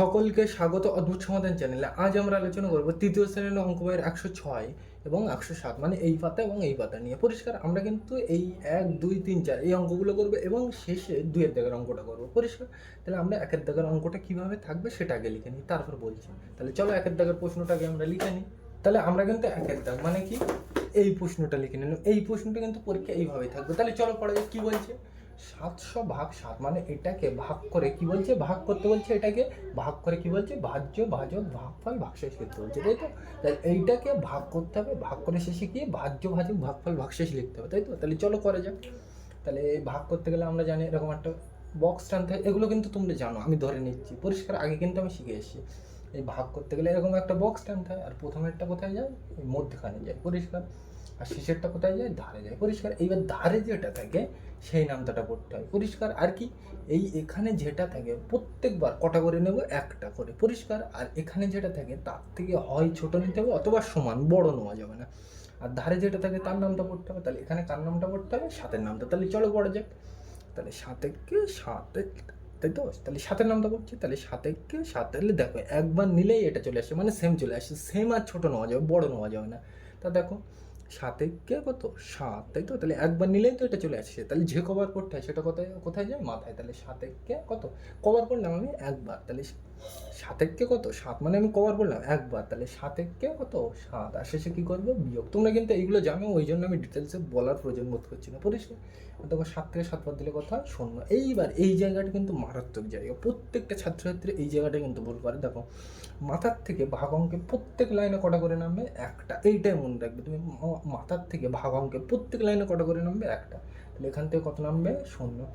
সকলকে স্বাগত অদ্ভুত সমাধান চ্যানেলে। আজ আমরা আলোচনা করব তৃতীয় শ্রেণির অঙ্ক বইয়ের একশো ছয় এবং একশো সাত মানে এই পাতা এবং এই পাতা নিয়ে। পরিষ্কার, আমরা কিন্তু এই এক, দুই, তিন, চার এই অঙ্কগুলো করব এবং শেষে দুইয়ের দাগের অঙ্কটা করব। পরিষ্কার? তাহলে আমরা একের দাগের অঙ্কটা কীভাবে থাকবে সেটা আগে লিখে নিই, তারপর বলছি। তাহলে চলো একের দাগের প্রশ্নটাকে আমরা লিখে নিই। তাহলে আমরা কিন্তু একের দাগ মানে কি? এই প্রশ্নটা লিখে নিলাম। এই প্রশ্নটা কিন্তু পরীক্ষা এইভাবেই থাকবে। তাহলে চলো পড়া যাক কি বলছে? সাতশো ভাগ সাত মানে এটাকে ভাগ করে কি বলছে? ভাগ করতে বলছে এটাকে? ভাগ করে কি বলছে? ভাজ্য ভাজক ভাগফল ভাগশেষ লিখতে বলছে, তাই তো? তাহলে এইটাকে ভাগ করতে হবে, ভাগ করে শেষে কি ভাজ্য ভাজক ভাগফল ভাগশেষ লিখতে হবে, তাই তো? তাহলে চলো করে যাক। তাহলে ভাগ করতে গেলে আমরা জানি এরকম একটা বক্স টানতে হয়, এগুলো কিন্তু তোমরা জানো, আমি ধরে নিচ্ছি, পরিষ্কার আগে কিন্তু আমি শিখে এসেছি। এই ভাগ করতে গেলে এরকম একটা বক্স টানতে হয়, আর প্রথমেরটা কোথায় যায়? মধ্যখানে যায়, পরিষ্কার। আর শেষেরটা কোথায় যায়? ধারে যায়। পরিষ্কার, এইবার ধারে যেটা থাকে, সেই নামটাটা পড়তে হয়। পরিষ্কার আর কি? এই এখানে যেটা থাকে, প্রত্যেকবার কটা করে নেব? একটা করে। পরিষ্কার আর এখানে যেটা থাকে, তার থেকে হয় ছোট নিতে হবে অথবা সমান, বড় নেওয়া যাবে না। আর ধারে যেটা থাকে, তার নামটা পড়তে হবে। তাহলে এখানে কার নামটা পড়তে হবে? সাতের নামটা। তাহলে চলো পড়া যাক। তাহলে সাতেরকে সাতে, তাই তো? তাহলে সাতের নামটা পড়ছি। তাহলে সাতেরকে সাত, তাহলে দেখো, একবার নিলেই এটা চলে আসে। মানে সেম চলে আসে। সেম আর ছোট নেওয়া যাবে, বড় নেওয়া যাবে না। তা দেখো সাতেরকে কত? সাত, তাই তো? তাহলে একবার নিলেই তো এটা চলে আসছে তাহলে যে কবার পড়তে হয় সেটা কোথায় কোথায় যায়? মাথায়। তাহলে সাতেরকে কত? কবার পড়লাম আমি? একবার। তাহলে সাতেরকে কত? সাত মানে আমি কভার বললাম, একবার। তাহলে সাতেরকে কত? সাত। আর শেষে কী করব? বিয়োগ। তোমরা কিন্তু এইগুলো জানো, ওই জন্য আমি ডিটেলসে বলার প্রয়োজন বোধ করছি না। পরিষ্কার। দেখো সাত থেকে সাত বার দিলে কথা শূন্য। এইবার এই জায়গাটা কিন্তু মারাত্মক জায়গা। প্রত্যেকটা ছাত্রছাত্রী এই জায়গাটা কিন্তু ভুল করে। দেখো, মাথার থেকে ভাগ অঙ্কে প্রত্যেক লাইনে কটা করে নামবে? একটা। এইটাই মনে রাখবে। তুমি মাথার থেকে ভাগ অঙ্কে প্রত্যেক লাইনে কটা করে নামবে? একটা। তাহলে এখান থেকে কত নামবে? শূন্য।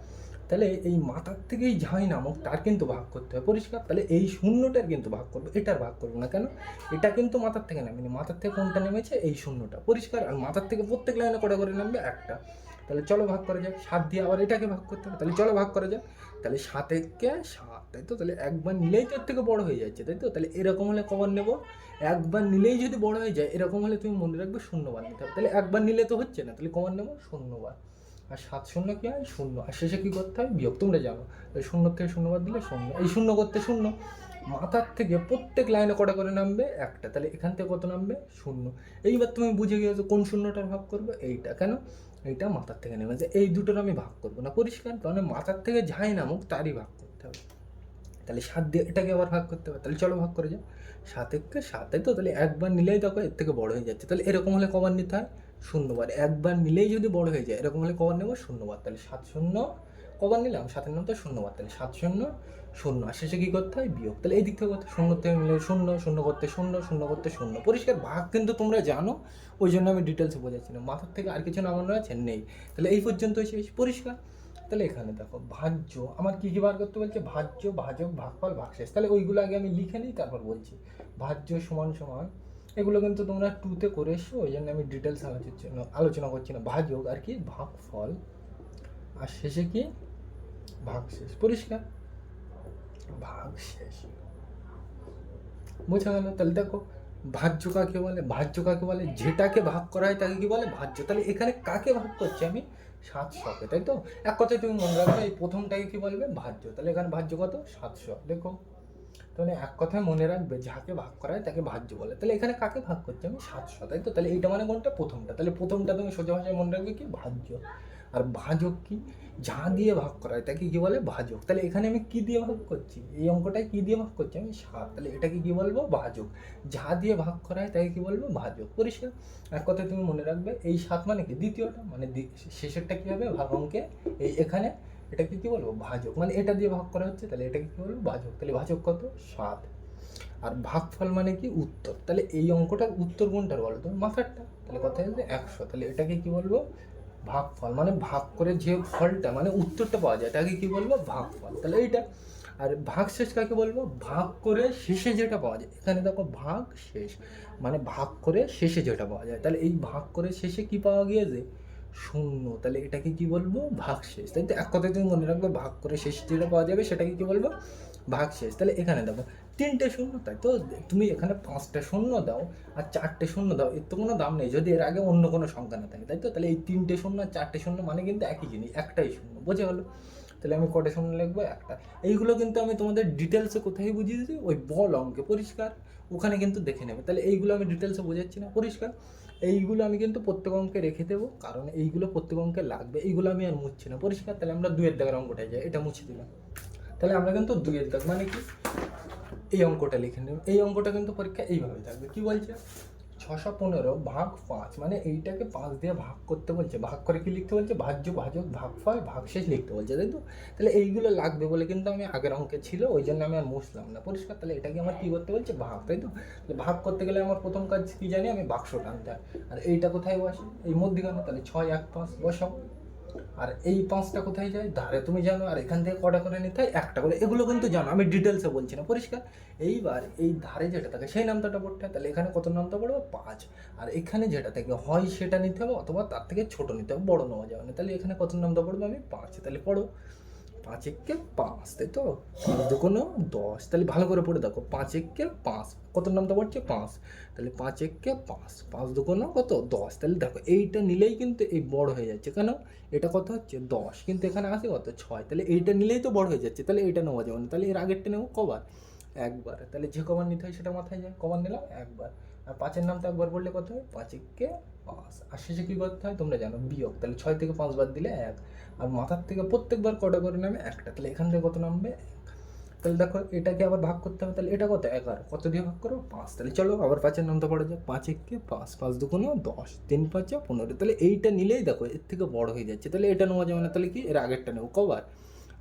তাহলে এই মাথার থেকেই যাই নামক তার কিন্তু ভাগ করতে হবে পরিষ্কার? তাহলে এই শূন্যটার কিন্তু ভাগ করব। এটার ভাগ করব না কেন? এটা কিন্তু মাথার থেকে নামেনি। মাথার থেকে কোনটা নেমেছে? এই শূন্যটা। পরিষ্কার? আর মাথার থেকে প্রত্যেক লাইনে কটা করে নামবে একটা। তাহলে চলো ভাগ করা যাক। সাত দিয়ে আবার এটাকে ভাগ করতে হবে। তাহলে চলো ভাগ করা যাক। তাহলে সাতেরকে সাত, তাই তো? তাহলে একবার নিলেই তো এর থেকে বড় হয়ে যাচ্ছে, তাই তো? তাহলে এরকম হলে কবার নেব? একবার নিলেই যদি বড় হয়ে যায়, এরকম হলে তুমি মনে রাখবে শূন্যবার নিতে হবে। তাহলে একবার নিলে তো হচ্ছে না। তাহলে কবার নেব? শূন্যবার। আর সাত শূন্য কি হয়? শূন্য। আর শেষে কী করতে হয়? বিয়োগ। তোমরা জানো। শূন্য থেকে শূন্যবার দিলে শূন্য। এই শূন্য করতে শূন্য। মাথার থেকে প্রত্যেক লাইনে কটা করে নামবে? একটা। তাহলে এখান থেকে কত নামবে? শূন্য। এইবার তুমি বুঝে গিয়েছো কোন শূন্যটার ভাগ করবে? এইটা। কেন? এইটা মাথার থেকে নেমেছে এই দুটোর আমি ভাগ করব না। পরিষ্কার? কারণ মাথার থেকে যাই নামুক, তারই ভাগ করতে হবে। তাহলে সাত দিয়ে এটাকে আবার ভাগ করতে হবে। তাহলে চলো ভাগ করে যাও সাত একে সাত তো, তাহলে একবার নিলেই দেখো এর থেকে বড় হয়ে যাচ্ছে। তাহলে এরকম হলে কবার নিতে হয়? শূন্যবার। একবার নিলেই যদি বড় হয়ে যায়, এরকম হলে কবার নেব? শূন্যবার। তাহলে সাত শূন্য, কবার নিলাম? সাতের নাম তো শূন্যবার। তাহলে সাত শূন্য শূন্য। আর শেষে কী করতে হয়? বিয়োগ। তাহলে এই দিক থেকে করতে শূন্য থেকে মিলে শূন্য শূন্য করতে শূন্য শূন্য করতে শূন্য। পরিষ্কার ভাগ কিন্তু তোমরা জানো, ওই জন্য আমি ডিটেলসে বোঝাচ্ছি না। মাথার থেকে আর কিছু নামানো আছে? নেই। তাহলে এই পর্যন্ত শেষ। পরিষ্কার? তাহলে এখানে দেখো, ভাজ্য। আমার কী কী বার করতে বলছে? ভাজ্য, ভাজক, ভাগফল, ভাগশেষ। তাহলে ওইগুলো আগে আমি লিখে নিই, তারপর বলছি। ভাজ্য সমান সমান এগুলো কিন্তু তোমরা টুতে করে এসো ওই জন্য আমি ডিটেলস আলোচনা আলোচনা করছি না। ভাজক আর কি, ভাগ ফল। আর শেষে কি? ভাগশেষ পরিষ্কার। ভাগশেষ বোঝা গেল? তাহলে দেখো ভাজ্য কাকে বলে? ভাজ্য কাকে বলে? যেটাকে ভাগ করা হয় তাকে কি বলে? ভাজ্য তাহলে এখানে কাকে ভাগ করছি আমি? সাতশোকে তাই তো? এক কথায় তুমি মনে রাখবে, এই প্রথমটাকে কি বলবে? ভাজ্য তাহলে এখানে ভাজ্য কত? সাতশো দেখো তাহলে এক কথায় মনে রাখবে, যাকে ভাগ করা তাকে ভাজ্য বলে। তাহলে এখানে কাকে ভাগ করছি? আমি সাতশো তাই তো তাহলে এইটা মানে কোনটা? প্রথমটা। তাহলে প্রথমটা তুমি সোজা ভাষায় মনে রাখবে কি? ভাজ্য। আর ভাজক কি? যা দিয়ে ভাগ করা হয় তাকে কি বলে? ভাজক। তাহলে এখানে আমি কি দিয়ে ভাগ করছি? এই অঙ্কটায় কি দিয়ে ভাগ করছি? আমি সাত। তাহলে এটাকে কি বলব? ভাজক। যা দিয়ে ভাগ করা হয় তাকে কি বলব? ভাজক। পরিষ্কার? এক কথায় তুমি মনে রাখবে, এই সাত মানে কি? দ্বিতীয়টা। মানে শেষেরটা কি হবে? ভাগ অঙ্কে এই এখানে এটাকে কি বলব? ভাজক। মানে এটা দিয়ে ভাগ করা হচ্ছে, তাহলে এটাকে কি বলব? ভাজক। তাহলে ভাজক কত? সাত আর ভাগফল মানে কি? উত্তর। তাহলে এই অঙ্কটার উত্তর কোনটার বলো তুমি মাথারটা। তাহলে কথা হচ্ছে একশো। তাহলে এটাকে কি বলব? ভাগফল। মানে ভাগ করে যে ফলটা মানে উত্তরটা পাওয়া যায় তাকে কি বলব? ভাগফল। তাহলে এইটা। আর ভাগ শেষ কাকে বলব? ভাগ করে শেষে যেটা পাওয়া যায়। এখানে দেখো ভাগ শেষ। মানে ভাগ করে শেষে যেটা পাওয়া যায়। তাহলে এই ভাগ করে শেষে কি পাওয়া গিয়েছে? শূন্য। তাহলে এটাকে কি বলব? ভাগ শেষ তাই তো এক কথায় তুমি মনে রাখবে, ভাগ করে শেষ যেটা পাওয়া যাবে সেটাকে কি বলব? ভাগ শেষ তাহলে এখানে দেখো, তিনটে শূন্য। তাই তো তুমি এখানে পাঁচটা শূন্য দাও আর চারটে শূন্য দাও, এর তো কোনো দাম নেই। যদি এর আগে অন্য কোনো সংখ্যা না থাকে, তাই তো? তাহলে এই তিনটে শূন্য আর চারটে শূন্য মানে কিন্তু একই জিনিস, একটাই শূন্য। বোঝা গেলো? তাহলে আমি কটা শূন্য লিখব? একটা। এইগুলো কিন্তু আমি তোমাদের ডিটেলসে কোথায় বুঝিয়ে দিচ্ছি ওই বল অঙ্কে। পরিষ্কার? ওখানে কিন্তু দেখে নেবে। তাহলে এইগুলো আমি ডিটেলসে বোঝাচ্ছি না। পরিষ্কার? এইগুলো আমি কিন্তু প্রত্যেক অঙ্কে রেখে দেবো, কারণ এইগুলো প্রত্যেক অঙ্কে লাগবে। এইগুলো আমি আর মুছছি না। পরিষ্কার, তাহলে আমরা দুয়ের দাগের অঙ্কটাই যাই, এটা মুছে দিলাম। তাহলে আমরা কিন্তু দুয়ের দাগ মানে কি? এই অঙ্কটা লিখে নেব। এই অঙ্কটা কিন্তু পরীক্ষা এইভাবে থাকবে। কি বলছে? ছশো পনেরো ভাগ পাঁচ মানে এইটাকে পাঁচ দিয়ে ভাগ করতে বলছে, ভাগ করে কি লিখতে বলছে? ভাজ্য, ভাজক, ভাগ ফয় ভাগশেষ লিখতে বলছে, তাই তো? তাহলে এইগুলো লাগবে বলে কিন্তু আমি আগের অঙ্কে ছিল, ওই জন্য আমি আর মুছলাম না, পরিষ্কার? তাহলে এটাকে আমার কী করতে বলছে? ভাগ, তাই তো? ভাগ করতে গেলে আমার প্রথম কাজ কী জানি? আমি বাক্স টানতে আর এইটা কোথায় বসে? এই মধ্যিখানে, তাহলে ছয়, এক, পাঁচ, বসাও। আর এই পাঁচটা কোথায় যায়? ধারে তুমি জানো, আর এখান থেকে কটা করে নিতে হয়? একটা করে। এগুলো কিন্তু জানো, আমি ডিটেলসে বলছি না, পরিষ্কার? এইবার এই ধারে যেটা থাকে, সেই নামটা পড়তে হয়। তাহলে এখানে কত নামটা পড়বে? পাঁচ। আর এখানে যেটা থেকে হয়, সেটা নিতে হবে, অথবা তার থেকে ছোট নিতে হবে, বড় নেওয়া যাবে না। তাহলে এখানে কত নামটা পড়বে? আমি পাঁচ। তাহলে পড়ো। পাঁচ একে পাঁচ, তাই তো? দুগুণ দশ, তাহলে ভালো করে পড়ে দেখো, পাঁচ একে পাঁচ, কত নামটা পড়ছে পাঁচ, তাহলে পাঁচ একে পাঁচ পাঁচ দুগুণ কত? দশ, তাহলে দেখো, এইটা নিলেই কিন্তু এই বড় হয়ে যাচ্ছে, কেন? এটা কত হচ্ছে? দশ, কিন্তু এখানে আসে কত? ছয়, তাহলে এইটা নিলেই তো বড় হয়ে যাচ্ছে, তাহলে এইটা নেওয়া যাবে না, তাহলে এর আগেরটা নেব কবার? একবার, তাহলে যে কবার নিতে হয় সেটা মাথায় যায়, কবার নিলাম? একবার। আর পাঁচের নাম তো একবার বললে কত হয়? পাঁচ একে পাঁচ। আর শেষে কী করতে হয়? তোমরা জানো, বিয়োগ। তাহলে ছয় থেকে পাঁচ বার দিলে এক। আর মাথার থেকে প্রত্যেকবার কটা করে নামে একটা। তাহলে এখান থেকে কত নামবে? তাহলে দেখো, এটাকে আবার ভাগ করতে হবে। তাহলে এটা কত? এগারো। কত দিয়ে ভাগ করো পাঁচ। তাহলে চলো, আবার পাঁচের নামটা পড়া যাক। পাঁচ একে পাঁচ। পাঁচ দুগুণ দশ। তিন পাঁচে পনেরো। তাহলে এইটা নিলেই দেখো, এর থেকে বড় হয়ে যাচ্ছে। তাহলে এটা নেওয়া যাবে না। তাহলে কি? এর আগেরটা নেব। কবার?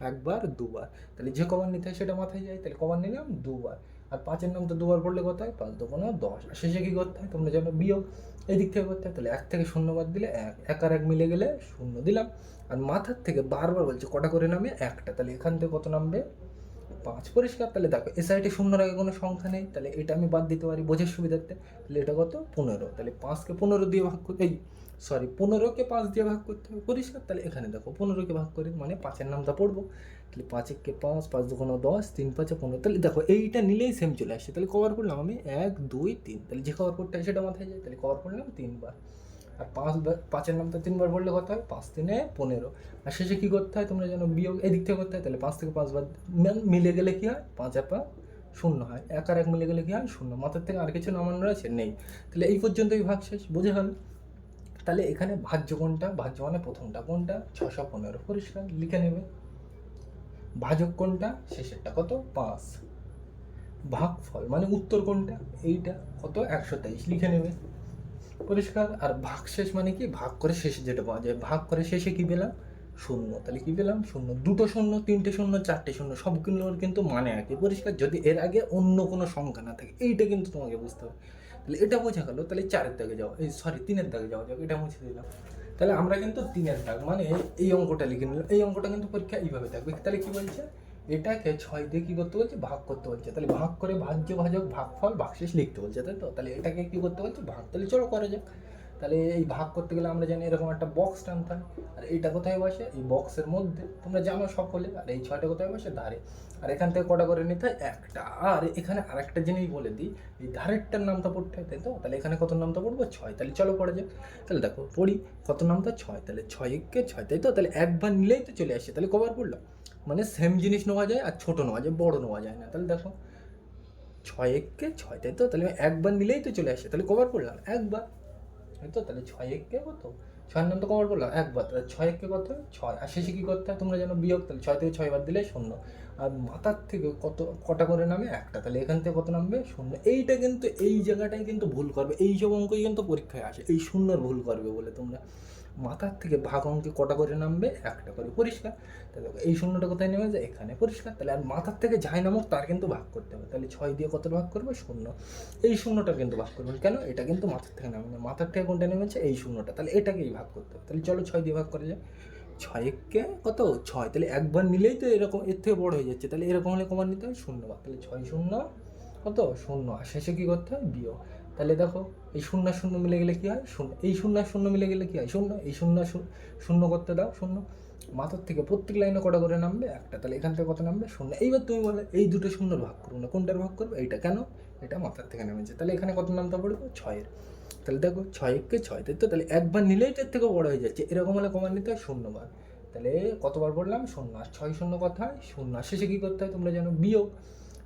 একবার, দুবার। তাহলে যে কবার নিতে হয় সেটা মাথায় যায়। তাহলে কবার নিলাম? দুবার। আর পাঁচের নাম তো দুবার পড়লে কত হয়? পাঁচ দুগুণ দশ। আর শেষে কী করতে হয়? তোমরা জানো বিয়োগ এই দিক থেকে করতে হয়, তাহলে এক থেকে শূন্য বাদ দিলে এক। এক আর এক মিলে গেলে শূন্য দিলাম। আর মাথার থেকে বারবার বলছে, কটা করে নামে? একটা। তাহলে এখান থেকে কত নামবে? পাঁচ। পরিষ্কার। তাহলে দেখো এ সাইডে শূন্যর আগে কোনো সংখ্যা নেই। তাহলে এটা আমি বাদ দিতে পারি বোঝার সুবিধার্থে। তাহলে এটা কত? পনেরো। তাহলে পাঁচকে পনেরো দিয়ে ভাগ করতে এই সরি পনেরোকে পাঁচ দিয়ে ভাগ করতে হবে। পরিষ্কার। তাহলে এখানে দেখো, পনেরোকে ভাগ করে মানে পাঁচের নামটা পড়ব। তাহলে পাঁচেককে পাঁচ পাঁচ দুগুণ দশ, তিন পাঁচে পনেরো। তাহলে দেখো, এইটা নিলেই সেম চলে আসছে। তাহলে কভার করলাম আমি এক, দুই, তিন। তাহলে যে কভার করতে সেটা মাথায় যায়। তাহলে কভার করলাম তিনবার। আর পাঁচ পাঁচের নামটা তিনবার বললে কত হয়? পাঁচ তিনে পনেরো। আর শেষে কী করতে হয়? তোমরা যেন বিয়োগ এদিক থেকে করতে হয়। তাহলে পাঁচ থেকে পাঁচবার মিলে গেলে কী হয়? পাঁচ আর পাঁচ শূন্য হয়। এক আর এক মিলে গেলে কী হয়? শূন্য। মাথার থেকে আর কিছু নামানো রয়েছে? নেই। তাহলে এই পর্যন্তই ভাগ শেষ। বুঝে গেল? তাহলে এখানে ভাজ্য কোনটা? ভাজ্য মানে প্রথমটা কোনটা? ছশো পনেরো। পরিষ্কার? লিখে নেবে। ভাজক কোনটা? শেষেরটা কত? পাঁচ। ভাগফল মানে উত্তর কোনটা? এইটা কত? একশো তেইশ। লিখে নেবে। পরিষ্কার? আর ভাগ শেষ মানে কি? ভাগ করে শেষে যেটা পাওয়া যায়। ভাগ করে শেষে কি পেলাম? শূন্য। তাহলে কি পেলাম? শূন্য। দুটো শূন্য, তিনটে শূন্য, চারটে শূন্য সবগুলোর কিন্তু মানে একই। পরিষ্কার? যদি এর আগে অন্য কোনো সংখ্যা না থাকে, এইটা কিন্তু তোমাকে বুঝতে হবে। তাহলে এটা বোঝা গেল। তাহলে চারের দাগে যাও। এই সরি তিনের দাগে যাওয়া যাক। এটা মুছে দিলাম। তাহলে আমরা কিন্তু তিনের দাগ মানে এই অঙ্কটা লিখে নিলাম। এই অঙ্কটা কিন্তু পরীক্ষা এইভাবে থাকবে। তাহলে কি বলছে? এটাকে ছয় দিয়ে কি করতে বলছে? ভাগ করতে বলছে। তাহলে ভাগ করে ভাজ্য, ভাজক, ভাগফল, ভাগশেষ লিখতে বলছে, তাই তো? তাহলে এটাকে কি করতে বলছে? ভাগ। তাহলে চলো করা যাক। তাহলে এই ভাগ করতে গেলে আমরা জানি এরকম একটা বক্স টানতে হয়। আর এইটা কোথায় বসে? এই বক্সের মধ্যে। তোমরা জানো সকলে। আর এই ছয়টা কোথায় বসে? ধারে। আর এখান থেকে কটা করে নিতে হয়? একটা। আর এখানে আরেকটা জিনিস বলে দিই, এই ধারেরটার নামটা পড়তে হয় তাই তো? তাহলে এখানে কত নামটা পড়ব? ছয়। তাহলে চলো পড়ে যাক। তাহলে দেখো, পড়ি, কত নামটা? ছয়। তাহলে ছয় একে ছয়, তাই তো? তাহলে একবার নিলেই তো চলে আসে। তাহলে কবার পড়ল মানে সেম জিনিস নেওয়া যায় আর ছোটো নেওয়া যায়, বড় নেওয়া যায় না। তাহলে দেখো, ছয় একে ছয়, তাই তো? তাহলে একবার নিলেই তো চলে আসে। তাহলে কবার পড়লাম? একবার, তাই তো? তাহলে ছয় একে কত? ছয়ের নাম তো কমার বললাম একবার তাহলে ছয় একে কত ছয়। আর শেষে কী করতে হয়? তোমরা যেন বিয়োগ, তাহলে ছয় থেকে ছয় বার দিলে শূন্য। আর মাথার থেকে কত, কটা করে নামে? একটা। তাহলে এখান থেকে কত নামবে? শূন্য। এইটা কিন্তু, এই জায়গাটাই কিন্তু ভুল করবে। এই সব অঙ্কই কিন্তু পরীক্ষায় আসে। এই শূন্যর ভুল করবে বলে তোমরা। মাথার থেকে ভাগ অঙ্কে কটা করে নামবে? একটা করে পরিষ্কার। তাহলে এই শূন্যটা কোথায় নেমে যায়? এখানে পরিষ্কার। তাহলে আর মাথার থেকে যাই নামক, তার কিন্তু ভাগ করতে হবে। তাহলে ছয় দিয়ে কত ভাগ করবে? শূন্য। এই শূন্যটা কিন্তু ভাগ করবে। কেন? এটা কিন্তু মাথার থেকে নামে না। মাথার থেকে কোনটা নেমেছে? এই শূন্যটা। তাহলে এটাকেই ভাগ করতে হবে। তাহলে চলো ছয় দিয়ে ভাগ করা যায় ছয় একে কত? ছয়। তাহলে একবার নিলেই তো এরকম, এর থেকে বড় হয়ে যাচ্ছে। তাহলে এরকম হলে কমান নিতে হয় শূন্য তাহলে ছয় শূন্য, কত? শূন্য। আর শেষে কী করতে হয়? বিয়োগ। তাহলে দেখো এই শূন্য শূন্য মিলে গেলে কী হয়? শূন্য। এই শূন্য শূন্য মিলে গেলে কী হয়? শূন্য। এই শূন্য শূন্য- করতে দাও, শূন্য। মাথার থেকে প্রত্যেক লাইনে কটা করে নামবে? একটা। তাহলে এখান থেকে কত নামবে? শূন্য। এইবার তুমি বলে, এই দুটো শূন্যর ভাগ করব না। কোনটার ভাগ করবে? এইটা। কেন? এটা মাথার থেকে নেমেছে। তাহলে এখানে কত নামতে পড়বে? ছয়ের। তাহলে দেখো, ছয় ছয়, তাই তো? তাহলে একবার নিলেই তার থেকে বড় হয়ে যাচ্ছে। এরকম হলে কমান নিতে হয় শূন্যবার তাহলে কতবার বললাম? শূন্য। ছয় শূন্য কথায় শূন্য। শেষে কী করতে হয়? তোমরা জানো, বিয়োগ।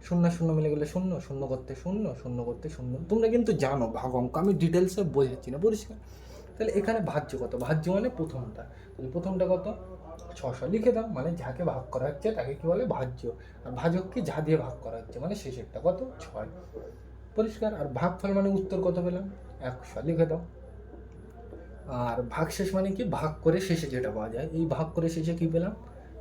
শূন্য শূন্য মিলে গেলে শূন্য শূন্য করতে শূন্য শূন্য করতে শূন্য। তোমরা কিন্তু জানো ভাগ অঙ্ক আমি ডিটেলসে বোঝাচ্ছি না, পরিষ্কার। তাহলে এখানে ভাজ্য কত? ভাজ্য মানে প্রথমটা। তাহলে প্রথমটা কত? ছশো। লিখে দাও মানে যাকে ভাগ করা হচ্ছে তাকে কি বলে? ভাজ্য। আর ভাজককে যা দিয়ে ভাগ করা হচ্ছে মানে শেষেরটা কত? ছয়। পরিষ্কার? আর ভাগফল মানে উত্তর কত পেলাম? একশো। লিখে দাও। আর ভাগ শেষ মানে কি? ভাগ করে শেষে যেটা পাওয়া যায়। এই ভাগ করে শেষে কি পেলাম?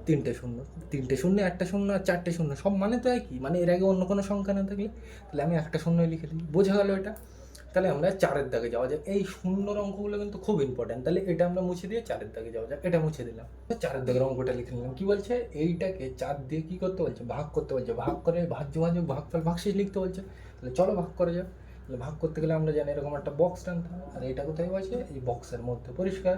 তিনটে শূন্য তিনটে শূন্য, একটা শূন্য আর চারটে শূন্য, সব মানে তো একই মানে এর আগে অন্য কোনো সংখ্যা না থাকলে তাহলে আমি একটা শূন্যই লিখে দিই, বোঝা গেল এটা? তাহলে আমরা চারের দাগে যাওয়া যাক, এই শূন্যর অঙ্কগুলো কিন্তু খুব ইম্পর্টেন্ট তাহলে এটা আমরা মুছে দিয়ে চারের দাগে যাওয়া যাক, এটা মুছে দিলাম। চারের দাগের অঙ্কটা লিখে নিলাম, কি বলছে? এইটাকে চার দিয়ে কী করতে বলছে? ভাগ করতে বলছে, ভাগ করে ভাজ্য ভাজক ভাগফল ভাগশেষ লিখতে বলছে, তাহলে চলো ভাগ করে যাক, তাহলে ভাগ করতে গেলে আমরা জানি এরকম একটা বক্স টানতে আর এটা কোথায় বসে এই বক্সের মধ্যে, পরিষ্কার।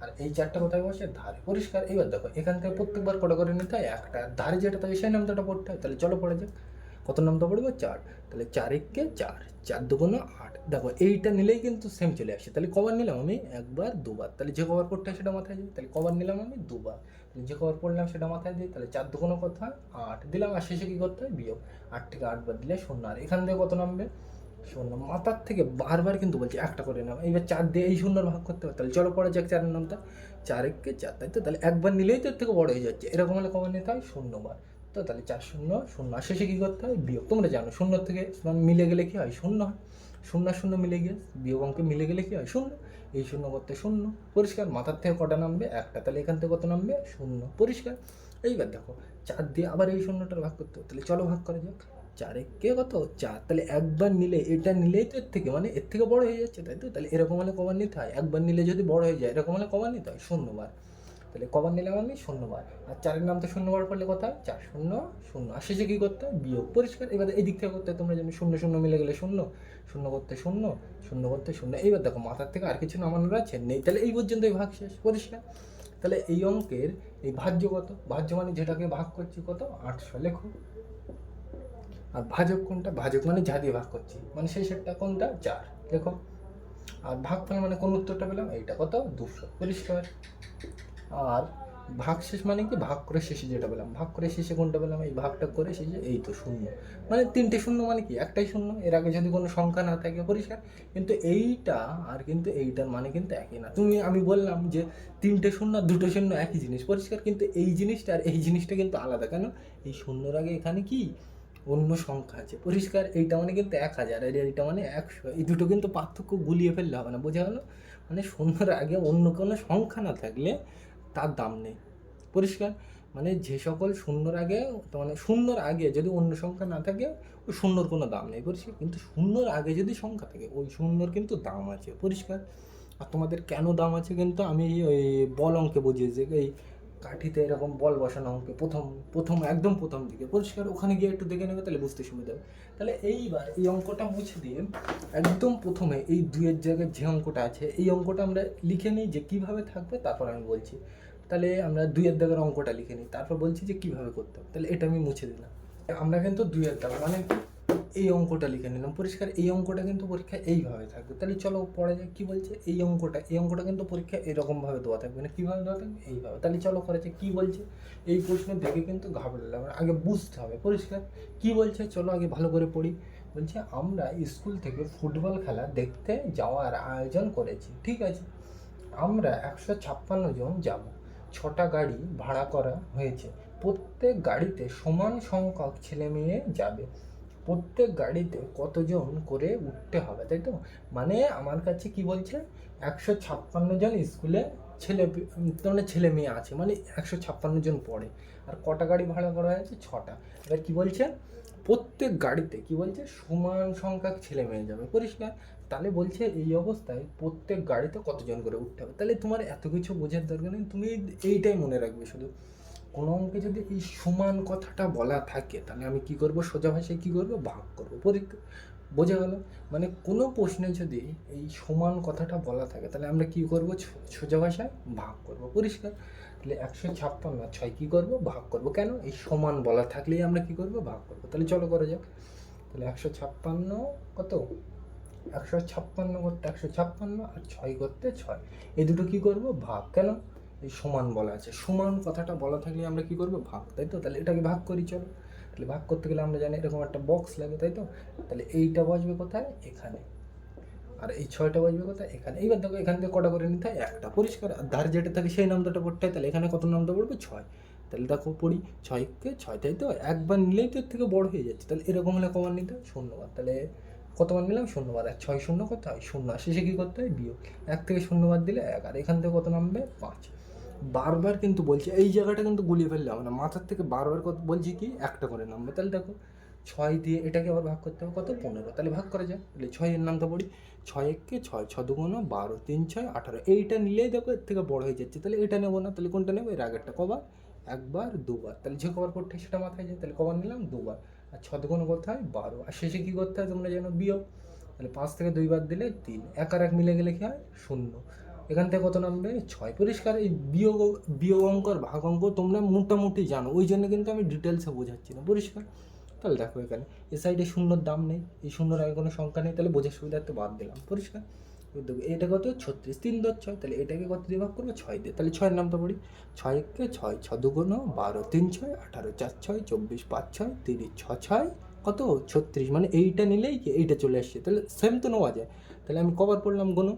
আর এই চারটা কোথায় বসে ধারে পরিষ্কার। এবার দেখো, এখান থেকে প্রত্যেকবার কটা করে নিতে হয়, একটা ধারে যেটা থাকে সেই নামটা পড়তে হয়। তাহলে চলো পড়ে যাক। কত নামটা পড়বে? চার। তাহলে চার একে চার চার দুগুণ আট। দেখো, এইটা নিলেই কিন্তু সেম চলে আসে। তাহলে কবার নিলাম আমি? একবার, দুবার। তাহলে যে কবার পড়তে হয় সেটা মাথায় দিই। তাহলে কবার নিলাম আমি? দুবার। তাহলে যে কবার পড়লাম সেটা মাথায় দিই। তাহলে চার দুগুণ কত হয়? আট। দিলাম, আর শেষে কী করতে হয়? বিয়োগ। আট থেকে আট বার দিলে শূন্য। আর এখান থেকে কত নামবে? শূন্য। মাথার থেকে বারবার কিন্তু বলছি একটা করে নাম এইবার চার দিয়ে এই শূন্যর ভাগ করতে হবে। তাহলে চলো পরে যাক চারের নামটা। চার এককে চার, তাই তো? তাহলে একবার নিলেই তো এর থেকে বড় হয়ে যাচ্ছে। এরকম হলে কবার নিতে হয় শূন্যবার। তো তাহলে চার শূন্য শূন্য। আর শেষে কী করতে হয়? বিয়োগ। তোমরা জানো, শূন্য থেকে মিলে গেলে কী হয়? শূন্য হয়। শূন্য শূন্য মিলে গিয়ে বিয়োগ অঙ্কে মিলে গেলে কী হয়? শূন্য। এই শূন্য করতে শূন্য। পরিষ্কার। মাথার থেকে কটা নামবে? একটা। তাহলে এখান থেকে কত নামবে? শূন্য। পরিষ্কার। এইবার দেখো, চার দিয়ে আবার এই শূন্যটার ভাগ করতে হবে। তাহলে চলো ভাগ করা যাক। চার কে কত? চার। তাহলে একবার নিলে, এটা নিলেই তো এর থেকে মানে এর থেকে বড় হয়ে যাচ্ছে, তাই তো? তাহলে এরকম হলে কবার নিতে হয়? একবার নিলে যদি বড় হয়ে যায়, এরকম হলে কবার নিতে হয়? শূন্যবার। তাহলে কবার নিলাম আমি শূন্যবার। আর চারের নাম তো শূন্যবার পড়লে কথা চার, শূন্য শূন্য। আর শেষে কী করতে হয়? বিয়োগ। পরিষ্কার। এবার এই দিক থেকে করতে তোমরা জানো, শূন্য শূন্য মিলে গেলে শূন্য। শূন্য করতে শূন্য শূন্য করতে শূন্য। এইবার দেখো, মাথার থেকে আর কিছু নামানোর আছে? নেই। তাহলে এই পর্যন্ত এই ভাগ শেষ, পরিষ্কার? তাহলে এই অঙ্কের, এই ভাজ্য কত? ভাজ্য মানে যেটাকে ভাগ করছি কত? আটশো লেখো। আর ভাজক কোনটা? ভাজক মানে যা দিয়ে ভাগ করছি। মানে সেটটা কোনটা? চার দেখো। আর ভাগফল মানে কোন উত্তরটা পেলাম? এইটা। কত? দুশো। পরিষ্কার। আর ভাগ শেষ মানে কি? ভাগ করে শেষে যেটা পেলাম। ভাগ করে শেষে কোনটা পেলাম? এই ভাগটা করে শেষে এই তো শূন্য। মানে তিনটে শূন্য মানে কি? একটাই শূন্য। এর আগে যদি কোনো সংখ্যা না থাকে, পরিষ্কার। কিন্তু এইটা আর কিন্তু এইটার মানে কিন্তু একই না। তুমি, আমি বললাম যে তিনটে শূন্য আর দুটো শূন্য একই জিনিস। পরিষ্কার। কিন্তু এই জিনিসটা আর এই জিনিসটা কিন্তু আলাদা। কেন? এই শূন্যর আগে এখানে কি? অন্য সংখ্যা আছে। পরিষ্কার, এইটা মানে কিন্তু এক হাজার, আর এইটা মানে একশো। এই দুটো কিন্তু পার্থক্য গুলিয়ে ফেললে হবে না, বোঝা গেল? মানে শূন্যর আগে অন্য কোনো সংখ্যা না থাকলে তার দাম নেই। পরিষ্কার? মানে যে সকল শূন্যর আগে মানে শূন্যর আগে যদি অন্য সংখ্যা না থাকে, ওই শূন্যর কোনো দাম নেই, পরিষ্কার? কিন্তু শূন্যর আগে যদি সংখ্যা থাকে, ওই শূন্যর কিন্তু দাম আছে, পরিষ্কার? আর তোমাদের কেন দাম আছে কিন্তু আমি ওই বল অঙ্কে বুঝিয়েছি, এই কাঠিতে এরকম বল বসানো অঙ্কে প্রথম প্রথম, একদম প্রথম দিকে পরিষ্কার, ওখানে গিয়ে একটু দেখে নেবে, তাহলে বুঝতে সুবিধা হবে। তাহলে এইবার এই অঙ্কটা মুছে দিয়ে একদম প্রথমে এই দুইয়ের জায়গায় যে অঙ্কটা আছে, এই অঙ্কটা আমরা লিখে নিই যে কীভাবে থাকবে, তারপর আমি বলছি। তাহলে আমরা দুইয়ের দাগের অঙ্কটা লিখে নিই, তারপর বলছি যে কীভাবে করতে হবে। তাহলে এটা আমি মুছে দিলাম। আমরা কিন্তু দুইয়ের দাগ মানে এই অঙ্কটা লিখে নিলাম। পরিষ্কার এই অঙ্কটা কিন্তু পরীক্ষা এইভাবে থাকবে। তাহলে চলো পড়া যায় কী বলছে? এই অঙ্কটা এই অঙ্কটা কিন্তু পরীক্ষা এরকমভাবে দেওয়া থাকবে না। কীভাবে দেওয়া থাকবে? এইভাবে। তাহলে চলো করা যায় কী বলছে? এই প্রশ্ন দেখে কিন্তু ঘাবড়ালাম আগে বুঝতে হবে। পরিষ্কার? কী বলছে? চলো আগে ভালো করে পড়ি। বলছে, আমরা স্কুল থেকে ফুটবল খেলা দেখতে যাওয়ার আয়োজন করেছি। ঠিক আছে? আমরা একশো ছাপ্পান্ন জন যাব। ছটা গাড়ি ভাড়া করা হয়েছে। প্রত্যেক গাড়িতে সমান সংখ্যক ছেলে মেয়ে যাবে। প্রত্যেক গাড়িতে কতজন করে উঠতে হবে, তাই তো? মানে আমার কাছে কি বলছে, একশো ছাপ্পান্ন জন স্কুলে ছেলে মানে ছেলে মেয়ে আছে মানে একশো ছাপ্পান্ন জন পড়ে, আর কটা গাড়ি ভাড়া করা হয়েছে? ছটা। এবার কি বলছে, প্রত্যেক গাড়িতে কি বলছে, সমান সংখ্যক ছেলে মেয়ে যাবে, পরিষ্কার? তাহলে বলছে এই অবস্থায় প্রত্যেক গাড়িতে কতজন করে উঠতে হবে? তাহলে তোমার এত কিছু বোঝার দরকার নেই, তুমি এইটাই মনে রাখবে শুধু। কোনো অঙ্কে যদি এই সমান কথাটা বলা থাকে, তাহলে আমি কি করব? সোজা ভাষায় কি করব? ভাগ করব। পরীক্ষা। বোঝা গেল? মানে কোনো প্রশ্নে যদি এই সমান কথাটা বলা থাকে, তাহলে আমরা কি করব? সোজা ভাষায় ভাগ করব। পরিষ্কার? তাহলে একশো ছাপ্পান্ন ছয় কী করব? ভাগ করব। কেন? এই সমান বলা থাকলেই আমরা কি করব? ভাগ করব। তাহলে চলো করা যাক। তাহলে একশো ছাপ্পান্ন কত? একশো ছাপ্পান্ন করতে একশো ছাপ্পান্ন আর ছয় করতে ছয়। এই দুটো কী করব? ভাগ। কেন? এই সমান বলা আছে। সমান কথাটা বলা থাকলে আমরা কি করব? ভাগ, তাই তো? তাহলে এটাকে ভাগ করি, চলো। তাহলে ভাগ করতে গেলে আমরা জানি এরকম একটা বক্স লাগে, তাই তো? তাহলে এইটা বসবে কোথায়? এখানে। আর এই ছয়টা বাজবে কোথায়? এখানে। এইবার দেখো, এখান থেকে কটা করে নিতে হয়? একটা। পরিষ্কার। আর ধার যেটা থাকে সেই নামটা পড়তে হয়। তাহলে এখানে কত নামটা পড়বে? ছয়। তাহলে দেখো, পড়ি ছয়কে ছয়, তাই তো? একবার নিলেই তো এর থেকে বড় হয়ে যাচ্ছে। তাহলে এরকম হলে কমান নিতে হয়? শূন্যবার তাহলে কতবার নিলাম? শূন্যবার এক ছয় শূন্য কত হয়? শূন্য। আর শেষে কী করতে হয়? বিয়োগ। এক থেকে শূন্যবার দিলে এক। আর এখান থেকে কত নামবে? পাঁচ। বারবার কিন্তু বলছি, এই জায়গাটা কিন্তু গুলিয়ে ফেললে হবে না। মাথার থেকে বারবার কত বলছি কি, একটা করে নামবে তাহলে দেখো, ছয় দিয়ে এটাকে আবার ভাগ করতে হবে কত? পনেরো। তাহলে ভাগ করা যায় তাহলে ছয়ের নামটা পড়ি। ছয় এককে ছয় ছ দুগুণ বারো, তিন ছয় আঠারো। এইটা নিলেই দেখো এর থেকে বড় হয়ে যাচ্ছে। তাহলে এটা নেব না। তাহলে কোনটা নেব? এর আগেরটা। কবার? একবার, দুবার। তাহলে যে কবার করতে সেটা মাথায় যায় তাহলে কবার নিলাম? দুবার। আর ছ দুগুণ হয়? বারো। আর শেষে কী করতে হয়? তোমরা যেন বিয়োগ। তাহলে পাঁচ থেকে দুইবার দিলে তিন। এক আর এক মিলে গেলে কী হয়? শূন্য। এখান থেকে কত নামবে? ছয় পরিষ্কার। এই বিয়োগ বিয়োগ অঙ্ক ভাগ অঙ্ক তোমরা মোটামুটি জানো। ওই জন্য কিন্তু আমি ডিটেলসে বোঝাচ্ছি না। পরিষ্কার? তাহলে দেখো এখানে। এ সাইডে শূন্যর দাম নেই। এই শূন্যর আগে কোনো সংখ্যা নেই। তাহলে বোঝার সুবিধা সুবিধার্থে বাদ দিলাম। পরিষ্কার? দেখো এটা কত? ছত্রিশ। তিন দশ ছয়। তাহলে এটাকে কত দিয়ে ভাগ করব? ছয় দিয়ে। তাহলে ছয়ের নামটা পড়ি। ছয় একে ছয়। ছ দুগুণ বারো তিন ছয়। আঠারো চার ছয়। চব্বিশ পাঁচ ছয়। তিরিশ ছ ছয়। কত? ছত্রিশ। মানে এইটা নিলেই কি? এইটা চলে আসছে। তাহলে সেম তো নেওয়া যায়। তাহলে আমি কবার পড়লাম গুনো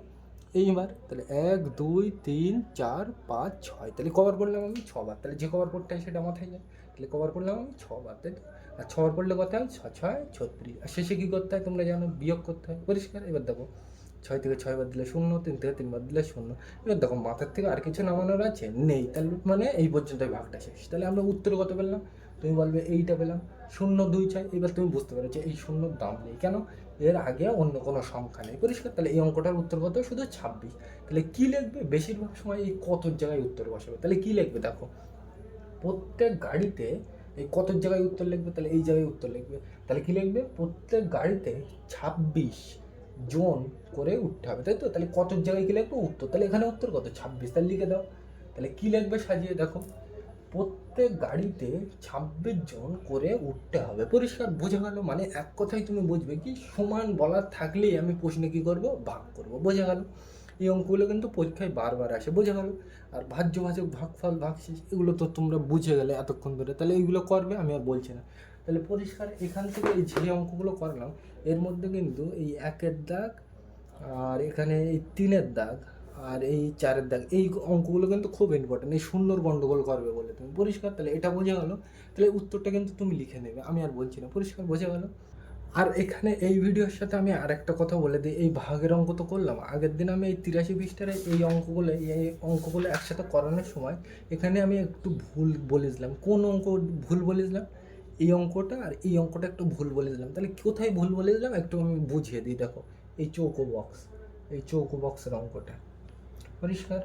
এইবার, তাহলে এক, দুই, তিন, চার, পাঁচ, ছয়, তাহলে কভার পড়লাম আমি ছবার, তাহলে যে কভার পড়তে হয় সেটা মাথায় যায় তাহলে কভার পড়লাম আমি ছবার, তাই তো? আর ছবার পড়লে কত হয়? ছ ছয়, ছত্রিশ, আর শেষে কী করতে হয়? তোমরা জানো, বিয়োগ করতে হয়, পরিষ্কার? এবার দেখো, ছয় থেকে ছয় বার দিলে শূন্য, তিন থেকে তিনবার দিলে শূন্য, এবার দেখো, মাথার থেকে আর কিছু নামানোর আছে? নেই, তাহলে মানে এই পর্যন্ত ভাগটা শেষ, তাহলে আমরা উত্তর কত পেলাম? তুমি বলবে এইটা পেলাম শূন্য দুই ছয় এবার তুমি বুঝতে পারো যে এই শূন্যর দাম নেই। কেন? এর আগে অন্য কোনো সংখ্যা নেই। পরিষ্কার, তাহলে এই অঙ্কটার উত্তর কত? শুধু ছাব্বিশ। তাহলে কী লিখবে? বেশিরভাগ সময় এই কত জায়গায় উত্তর বসাবে? তাহলে কী লিখবে দেখো? প্রত্যেক গাড়িতে এই কত জায়গায় উত্তর লিখবে? তাহলে এই জায়গায় উত্তর লিখবে। তাহলে কী লিখবে? প্রত্যেক গাড়িতে ছাব্বিশ জন করে উঠতে হবে, তাই তো? তাহলে কত জায়গায় কী লিখবে? উত্তর। তাহলে এখানে উত্তর কত? ছাব্বিশ। তাহলে লিখে দাও। তাহলে কী লিখবে? সাজিয়ে দেখো। প্রত্যেক গাড়িতে ছাব্বিশ জন করে উঠতে হবে। পরিষ্কার বোঝা গেল মানে এক কথাই তুমি বুঝবে কি, সমান বলার থাকলেই আমি প্রশ্নে কী করব? ভাগ করব। বোঝা গেল। এই অঙ্কগুলো কিন্তু পরীক্ষায় বারবার আসে। বোঝা গেল। আর ভাজ্য ভাজক, ভাগফল, ভাগশেষ, এগুলো তো তোমরা বুঝে গেলে এতক্ষণ ধরে। তাহলে এইগুলো করবে, আমি আর বলছি না। তাহলে পরিষ্কার এখান থেকে এই যে অঙ্কগুলো করলাম, এর মধ্যে কিন্তু এই একের দাগ আর এখানে এই তিনের দাগ আর এই চারের দাগ, এই অঙ্কগুলো কিন্তু খুব ইম্পর্টেন্ট এই সুন্দর গন্ডগোল করবে বলে। তুমি পরিষ্কার, তাহলে এটা বোঝা গেলো, তাহলে উত্তরটা কিন্তু তুমি লিখে নেবে, আমি আর বলছি না, পরিষ্কার বোঝা গেলো। আর এখানে এই ভিডিওর সাথে আমি আর একটা কথা বলে দিই, এই ভাগের অঙ্ক তো করলাম, আগের দিন আমি এই তিরাশি পৃষ্ঠার এই অঙ্কগুলো এই অঙ্কগুলো একসাথে করানোর সময় এখানে আমি একটু ভুল বলেছিলাম, কোন অঙ্ক ভুল বলেছিলাম? এই অঙ্কটা আর এই অঙ্কটা একটু ভুল বলেছিলাম, তাহলে কোথায় ভুল বলেছিলাম একটু আমি বুঝিয়ে দিই, দেখো, এই চৌকো বক্স এই চৌকো বক্সের অঙ্কটা। পরিষ্কার?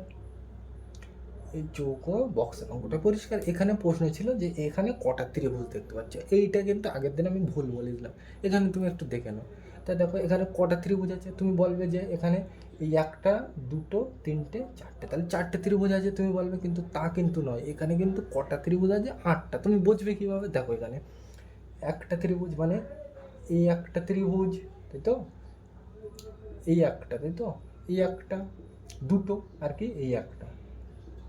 এই চৌকো বক্সের অঙ্কটা পরিষ্কার। এখানে প্রশ্ন ছিল যে এখানে কটা ত্রিভুজ দেখতে পাচ্ছ? এইটা কিন্তু আগের দিন আমি ভুল বলে দিলাম এখানে তুমি একটু দেখে নাও। তা দেখো, এখানে কটা ত্রিভুজ আছে? তুমি বলবে যে এখানে এই একটা, দুটো, তিনটে, চারটে। তাহলে চারটে ত্রিভুজ আছে তুমি বলবে, কিন্তু তা কিন্তু নয়। এখানে কিন্তু কটা ত্রিভুজ আছে? আটটা। তুমি বুঝবে কীভাবে? দেখো এখানে। একটা ত্রিভুজ মানে এই একটা ত্রিভুজ, তাই তো? এই একটা, তাই তো? এই একটা দুটো আর কি এই একটা।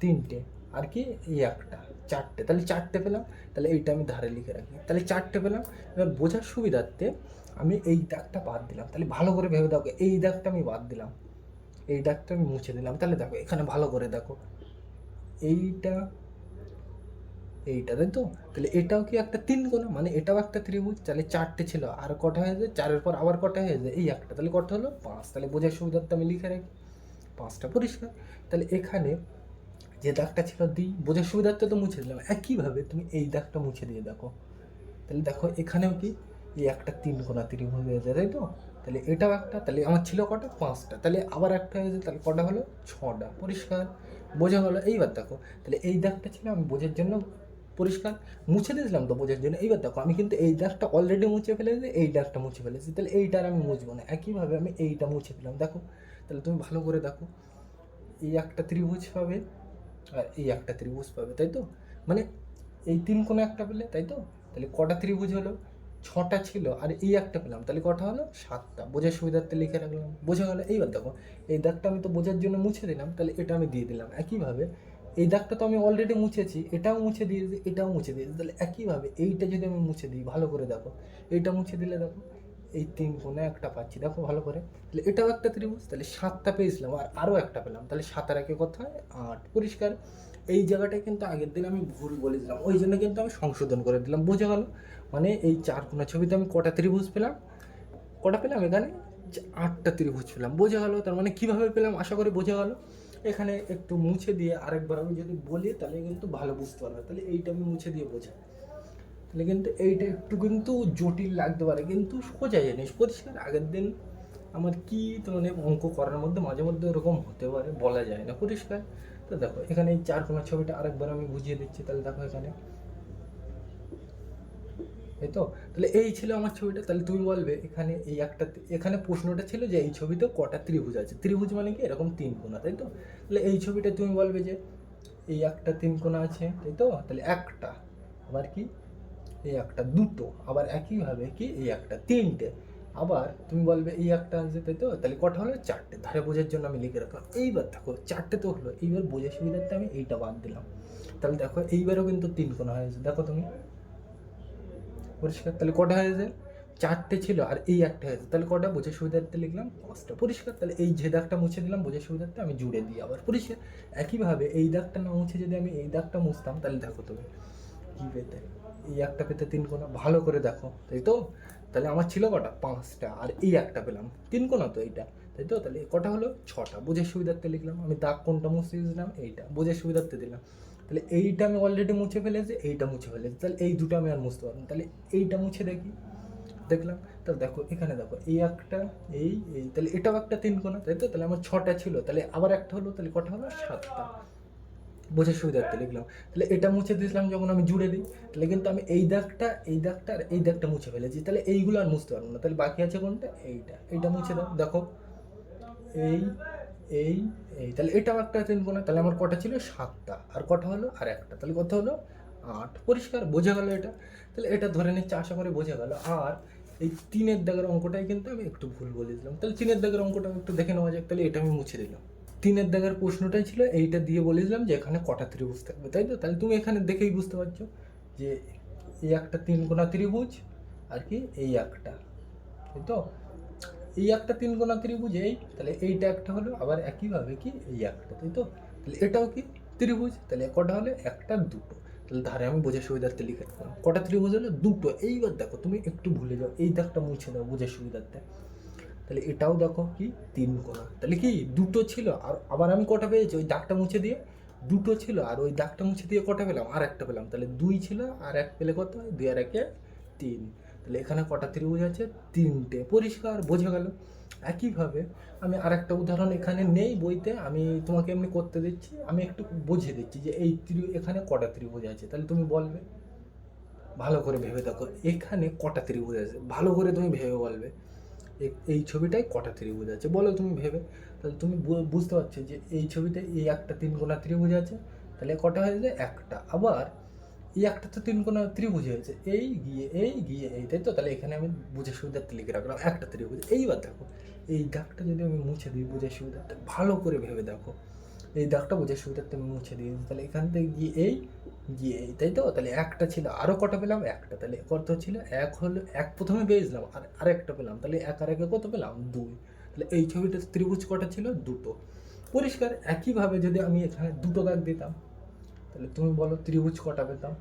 তিনটে আর কি এই একটা, চারটে। তাহলে চারটে পেলাম, তাহলে এইটা আমি ধারে লিখে রাখি। তাহলে চারটে পেলাম, এবার বোঝার সুবিধার্থে আমি এই দাগটা বাদ দিলাম। তাহলে ভালো করে ভেবে দেখো, এই দাগটা আমি বাদ দিলাম, এই দাগটা আমি মুছে দিলাম। তাহলে দেখো, এখানে ভালো করে দেখো, এইটা এইটা, তাই তো? তাহলে এটাও কি একটা তিন কোণ মানে এটাও একটা ত্রিভুজ। তাহলে চারটে ছিল, আর কটা হয়ে যায়? চারের পর আবার কটা হয়ে যায়? এই একটা। তাহলে কটা হলো? পাঁচ। তাহলে বোঝার সুবিধার্থে আমি লিখে রাখি। পাঁচটা পরিষ্কার। তাহলে এখানে যে দাগটা ছিল দিই বোঝার সুবিধার্থে তো মুছে দিলাম। একইভাবে তুমি এই দাগটা মুছে দিয়ে দেখো। তাহলে দেখো এখানেও কি? এই একটা তিন কোনা ত্রিভুজ হয়ে যায়, তাই তো? তাহলে এটাও একটা, তাহলে আমার ছিল কটা? পাঁচটা। তাহলে আবার একটা হয়ে যায়, তাহলে কটা হলো? ছটা। পরিষ্কার। বোঝা গেলো। এইবার দেখো, তাহলে এই দাগটা ছিল আমি বোঝার জন্য পরিষ্কার, মুছে দিয়েছিলাম তো বোঝার জন্য। এইবার দেখো, আমি কিন্তু এই দাগটা অলরেডি মুছে ফেলেছি, এই দাগটা মুছে ফেলেছি। তাহলে এইটার আমি মুছবো না। একইভাবে আমি এইটা মুছে দিলাম। দেখো, তাহলে তুমি ভালো করে দেখো, এই একটা ত্রিভুজ পাবে আর এই একটা ত্রিভুজ পাবে, তাই তো? মানে এই তিন কোনো একটা পেলে, তাই তো? তাহলে কটা ত্রিভুজ হলো? ছটা ছিল আর এই একটা পেলাম। তাহলে কটা হলো? সাতটা। বোঝার সুবিধার্থে লিখে রাখলাম। বোঝা গেলো। এইবার দেখো, এই দাগটা আমি তো বোঝার জন্য মুছে দিলাম। তাহলে এটা আমি দিয়ে দিলাম। একইভাবে এই দাগটা তো আমি অলরেডি মুছেছি, এটাও মুছে দিয়েছি, এটাও মুছে দিয়েছি। তাহলে একইভাবে এইটা যদি আমি মুছে দিই, ভালো করে দেখো, এইটা মুছে দিলে দেখো, এই তিন কোণে একটা পাচ্ছি, দেখো ভালো করে। তাহলে এটাও একটা ত্রিভুজ, তাহলে সাতটা পেয়েছিলাম, আর আরও একটা পেলাম। তাহলে সাত আর একে কথা হয়? আট, পরিষ্কার। এই জায়গাটায় কিন্তু আগের দিন আমি ভুল বলেছিলাম, ওই জন্য কিন্তু আমি সংশোধন করে দিলাম, বোঝা গেল। মানে এই চার কোণা ছবিতে আমি কটা ত্রিভুজ পেলাম? কটা পেলাম এখানে? আটটা ত্রিভুজ পেলাম, বোঝা গেল। তার মানে কীভাবে পেলাম? আশা করি বোঝা গেল। এখানে একটু মুছে দিয়ে আরেকবার আমি যদি বলি, তাহলে কিন্তু ভালো বুঝতে পারবে। তাহলে এইটা আমি মুছে দিয়ে বোঝাই। তাহলে কিন্তু এইটা একটু কিন্তু জটিল লাগতে পারে, কিন্তু সোজা জানিস। পরিষ্কার, আগের দিন আমার কি মানে অঙ্ক করার মধ্যে মাঝে মধ্যে ওরকম হতে পারে বলা যায় না। পরিষ্কার? তো দেখো, এখানে এই চার কোনা ছবিটা আরেকবার আমি বুঝিয়ে দিচ্ছি, তাহলে দেখো এখানে। এই তো তাহলে এই ছিল আমার ছবিটা। তাহলে তুমি বলবে, এখানে এই একটা এখানে প্রশ্নটা ছিল যে এই ছবিতে কটা ত্রিভুজ আছে? ত্রিভুজ মানে কি? এরকম তিন কোণা তাই তো তাহলে এই ছবিটা তুমি বলবে যে এই একটা তিন কোণা আছে তাই তো তাহলে একটা, আবার কি? এই একটা, দুটো, আবার একইভাবে কি? এই একটা, তিনটে, আবার তুমি বলবে এই একটা আছে তাই তো তাহলে কটা হলো? চারটে, ধারে বোঝার জন্য আমি লিখে রাখলাম। এইবার দেখো, চারটে তো হলো, এইবার বোঝার সুবিধার্থে আমি এইটা বাদ দিলাম। তাহলে দেখো, এইবারও কিন্তু তিন কোণা হয়েছে দেখো তুমি। পরিষ্কার, তাহলে কটা হয়েছে? চারটে ছিল আর এই একটা হয়েছে। তাহলে কটা? বোঝার সুবিধার্থে লিখলাম পাঁচটা। পরিষ্কার, তাহলে এই যে দাগটা মুছে দিলাম, বোঝার সুবিধার্থে আমি জুড়ে দিই আবার। পরিষ্কার, একইভাবে এই দাগটা না মুছে যদি আমি এই দাগটা মুছতাম, তাহলে দেখো তুমি কী পেতে? এই একটা পেতে তিন কোণা ভালো করে দেখো, তাই তো? তাহলে আমার ছিল কটা? পাঁচটা। আর এই একটা পেলাম, তিন কোণা তো এইটা, তাই তো? তাহলে কটা হলো? ছটা। বোঝার সুবিধার্থে লিখলাম, আমি দাগ কোনটা মুছে দিলাম? এইটা। বোঝার সুবিধার্থে দিলাম। তাহলে এইটা আমি অলরেডি মুছে ফেলেছি, এইটা মুছে ফেলেছি। তাহলে এই দুটো আমি আর মুছতে পারব। তাহলে এইটা মুছে দেখি। দেখলাম, তাহলে দেখো, এখানে দেখো, এই একটা, এই এই, তাহলে এটাও একটা তিন কোণা তাই তো? তাহলে আমার ছটা ছিল, তাহলে আবার একটা হলো, তাহলে কটা হলো? সাতটা। বোঝার সুবিধার্থে লিখলাম। তাহলে এটা মুছে দিয়েছিলাম যখন আমি জুড়ে দিই, তাহলে কিন্তু আমি এই দাগটা এই দাগটা আর এই দাগটা মুছে ফেলেছি। তাহলে এইগুলো আর মুছতে পারব না। তাহলে বাকি আছে কোনটা? এইটা। এইটা মুছে দাও। দেখো, এই এই এই, তাহলে এটাও একটা কোণা তাহলে আমার কটা ছিল? সাতটা। আর কটা হলো? আর একটা। তাহলে কত হলো? আট। পরিষ্কার, বোঝা গেল এটা। তাহলে এটা ধরে নিচ্ছে, আশা করে বোঝা গেল। আর এই তিনের দাগের অঙ্কটাই কিন্তু আমি একটু ভুল বলেছিলাম তাহলে তিনের দাগের অঙ্কটা একটু দেখে নেওয়া যাক। তাহলে এটা আমি মুছে দিলাম। তিনের দাগের প্রশ্নটাই ছিল, এইটা দিয়ে বলেছিলাম যে এখানে কটা ত্রিভুজ থাকবে, তাই তো? তাহলে তুমি এখানে দেখেই বুঝতে পারছ যে এই একটা তিন কোণা ত্রিভুজ আর কি এই একটা, তাই তো? এই একটা তিন কোণা ত্রিভুজ এই তাহলে এইটা একটা হলো, আবার একইভাবে কি এই একটা, তাই তো? তাহলে এটাও কি ত্রিভুজ? তাহলে কটা হলো? একটা, দুটো। তাহলে ধারে আমি বোঝার সুবিধার্থে লিখে রাখলাম। কটা ত্রিভুজ হলো? দুটো। এইবার দেখো, তুমি একটু ভুলে যাও, এই দাগটা মুছে দাও বোঝার সুবিধার্থে। তাহলে এটাও দেখো কি তিন কোণা তাহলে কি দুটো ছিল, আর আবার আমি কটা পেয়েছি? ওই দাগটা মুছে দিয়ে। দুটো ছিল, আর ওই দাগটা মুছে দিয়ে কটা পেলাম? আর একটা পেলাম। তাহলে দুই ছিল, আর এক পেলে কত দুই আর একে তিন। তাহলে এখানে কটা ত্রিভুজ আছে? তিনটে। পরিষ্কার, বোঝা গেল। একইভাবে আমি আরেকটা উদাহরণ এখানে নেই বইতে। আমি তোমাকে এমনি করতে দিচ্ছি। আমি একটু বুঝিয়ে দিচ্ছি যে এই ত্রি এখানে কটা ত্রিভুজ আছে। তাহলে তুমি বলবে, ভালো করে ভেবে দেখো। এখানে কটা ত্রিভুজ আছে? ভালো করে তুমি ভেবে বলবে এই ছবিটায় কটা ত্রিভুজ আছে? বলো তুমি ভেবে। তাহলে তুমি বুঝতে পারছ যে এই ছবিতে এই একটা তিন কোণা ত্রিভুজ আছে। তাহলে কটা হয়েছে একটা। আবার এই একটা তো তিন কোণা ত্রিভুজ হয়েছে। এই গিয়ে এই গিয়ে, এই, তাই তো? তাহলে এখানে আমি বুঝে সুবিধার্থে লিখে রাখলাম, একটা ত্রিভুজ। এইবার দেখো, এই দাগটা যদি আমি মুছে দিই বুঝে সুবিধার্থে ভালো করে ভেবে দেখো। এই দাগটা বুঝে সুবিধার্থে আমি মুছে দিই তাহলে এখান থেকে গিয়ে এই গিয়ে এই, তাই তো? তাহলে একটা ছিল আরও কটা পেলাম? একটা। তাহলে কত ছিল? এক হলো, এক প্রথমে পেয়েছিলাম আর আরেকটা পেলাম। তাহলে এক আর একে কত পেলাম? দুই। তাহলে এই ছবিটা ত্রিভুজ কটা ছিল? দুটো। পরিষ্কার, একইভাবে যদি আমি এখানে দুটো দাগ দিতাম তাহলে তুমি বলো ত্রিভুজ কটা পেতাম?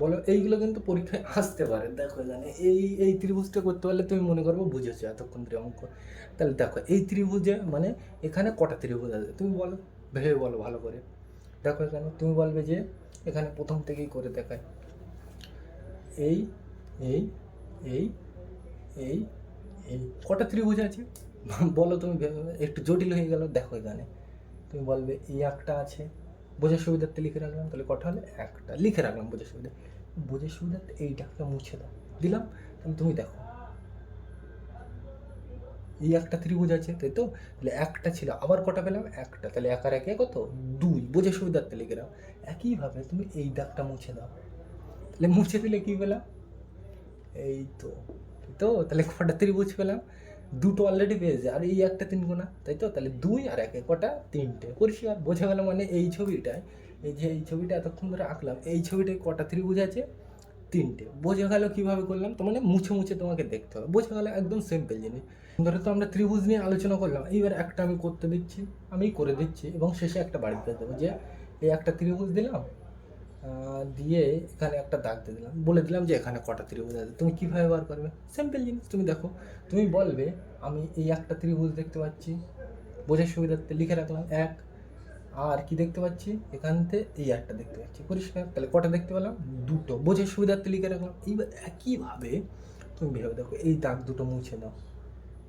বলো এইগুলো কিন্তু পরীক্ষায় আসতে পারে। দেখো জানে এই এই ত্রিভুজটা করতে পারলে তুমি মনে করব বুঝেছ এতক্ষণ ধরে অঙ্ক। তাহলে দেখো এই ত্রিভুজে মানে এখানে কটা ত্রিভুজ আছে? তুমি বলো, ভেবে বলো ভালো করে। দেখো এখানে তুমি বলবে যে এখানে প্রথম থেকেই করে দেখায়। এই এই এই এই এই কটা ত্রিভুজ আছে? বলো তুমি একটু জটিল হয়ে গেল, দেখো এখানে। তুমি বলবে এই একটা আছে বোঝার সুবিধার্থে লিখে রাখলাম, তাহলে কটা হলে? একটা। লিখে রাখলাম বোঝার সুবিধা বোঝার সুবিধার্থে ডাকটা মুছে দাও। দিলাম। তাহলে তুমি দেখো। এই একটা ত্রিভুজ আছে, তাই তো? তাহলে একটা ছিল, আবার কটা পেলাম? একটা। তাহলে এক আর একে কত? দুই। বোঝার সুবিধার্থে লিখে দাও। একইভাবে তুমি এই দাগটা মুছে দাও। তাহলে মুছে দিলে কি পেলাম? এই তো তো? তাহলে কটা ত্রিভুজ পেলাম? দুটো অলরেডি পেয়েছে, আর এই একটা তিন গোনা তাই তো? তাহলে দুই আর একে কটা তিনটে। পরিষ্কার, বোঝা গেল মানে এই ছবিটায়, এই যে এই ছবিটা এতক্ষণ ধরে আঁকলাম, এই ছবিটায় কটা ত্রিভুজ আছে? তিনটে। বোঝা গেল কীভাবে করলাম? তো মানে মুছে মুছে তোমাকে দেখতে হবে। বোঝা গেল একদম সিম্পল জিনিস। ধরে তো আমরা ত্রিভুজ নিয়ে আলোচনা করলাম, এইবার একটা আমি করতে দিচ্ছি আমি করে দিচ্ছি, এবং শেষে একটা বাড়িতে দেবো যে, এই একটা ত্রিভুজ দিলাম দিয়ে এখানে একটা দাগ দিয়ে দিলাম। বলে দিলাম যে এখানে কটা ত্রিভুজ আছে। তুমি কীভাবে বার করবে? সিম্পল জিনিস। তুমি দেখো, তুমি বলবে, আমি এই একটা ত্রিভুজ দেখতে পাচ্ছি। বোঝার সুবিধার্থে লিখে রাখলাম, এক। আর কি দেখতে পাচ্ছি? এখান থেকে এই একটা দেখতে পাচ্ছি। পরিষ্কার? তাহলে কটা দেখতে পেলাম? দুটো। বোঝার সুবিধার্থে লিখে রাখলাম। এইবার একইভাবে তুমি ভেবে দেখো, এই দাগ দুটো মুছে দাও।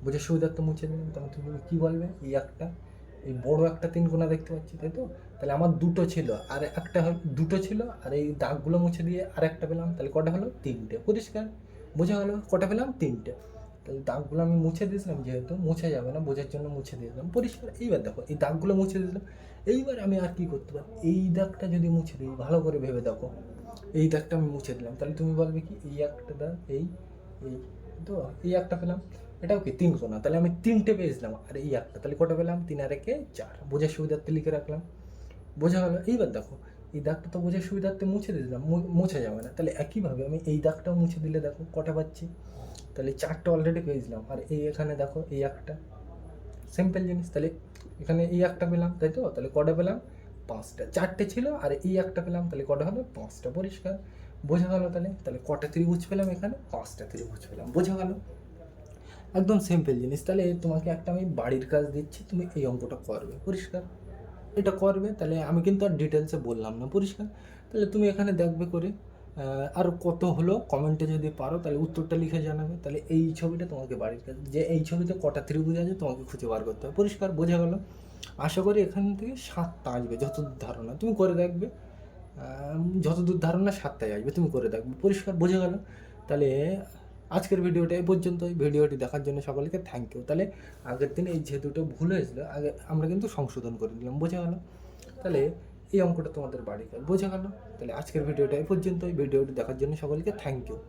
বোঝার সুবিধার্থে মুছে দিলাম, তখন তুমি কী বলবে? এই একটা এই বড় একটা তিন কোনা দেখতে পাচ্ছি, তাই তো? তাহলে আমার দুটো ছিল, আর একটা দুটো ছিল, আর এই দাগগুলো মুছে দিয়ে আর একটা পেলাম, তাহলে কটা হলো? তিনটে। পরিষ্কার? বোঝা গেলো? কটা পেলাম? তিনটে। তাহলে দাগগুলো আমি মুছে দিয়েছিলাম, যেহেতু মুছে যাবে না, বোঝার জন্য মুছে দিয়েছিলাম পরিষ্কার? এইবার দেখো, এই দাগগুলো মুছে দিয়েছিলাম এইবার আমি আর কি করতে পারি? এই দাগটা যদি মুছে দিই, ভালো করে ভেবে দেখো। এই দাগটা আমি মুছে দিলাম। তাহলে তুমি বলবে কি, এই একটা দাগ, এই এই তো? এই একটা পেলাম। এটাও কি তিন কোনা তাহলে আমি তিনটে পেয়েছিলাম আর এই একটা, তাহলে কটা পেলাম? তিন আর একে চার। বোঝার সুবিধার্থে লিখে রাখলাম। বোঝা গেল এইবার দেখো, এই দাগটা তো বোঝার সুবিধার্থে মুছে দিলাম। মুছে যাবে না। তাহলে একইভাবে আমি এই দাগটাও মুছে দিলে দেখো, কটা পাচ্ছি? তাহলে চারটা অলরেডি পেয়েছিলাম আর এই এখানে দেখো, এই একটা। সিম্পল জিনিস। তাহলে এখানে এই একটা পেলাম, তাই তো? তাহলে কটা পেলাম? পাঁচটা। চারটে ছিল, আর এই একটা পেলাম। তাহলে কটা হলো? পাঁচটা। পরিষ্কার। বোঝা গেল তাহলে? তাহলে কটা ত্রিভুজ পেলাম এখানে? পাঁচটা ত্রিভুজ পেলাম। বোঝা গেল একদম সিম্পল জিনিস। তাহলে তোমাকে একটা আমি বাড়ির কাজ দিচ্ছি, তুমি এই অঙ্কটা করবে, পরিষ্কার? এটা করবে, তাহলে আমি কিন্তু আর ডিটেলসে বললাম না, পরিষ্কার? তাহলে তুমি এখানে দেখবে করে আর কত হলো? কমেন্টে যদি পারো, তাহলে উত্তরটা লিখে জানাবে। তাহলে এই ছবিটা তোমাকে বাড়ির কাজ, যে এই ছবিতে কটা ত্রিভুজ আছে, তোমাকে খুঁজে বার করতে হবে। পরিষ্কার? বোঝা গেল? আশা করি এখান থেকে সাতটা আসবে, যতদূর ধারণা। তুমি করে দেখবে যতদূর ধারণা সাতটায় আসবে। তুমি করে দেখবে। পরিষ্কার? বোঝা গেল? তাহলে আজকের ভিডিওটা এই পর্যন্তই। ভিডিওটি দেখার জন্য সকলকে থ্যাংক ইউ তাহলে আগের দিন এই যে দুটো ভুল হয়েছিল, আগে আমরা কিন্তু সংশোধন করে দিলাম বোঝা গেল? তাহলে এই অঙ্কটা তোমাদের বাড়িতে বোঝা গেল? তাহলে আজকের ভিডিওটা এই পর্যন্তই। ভিডিওটি দেখার জন্য সকলকে থ্যাংক ইউ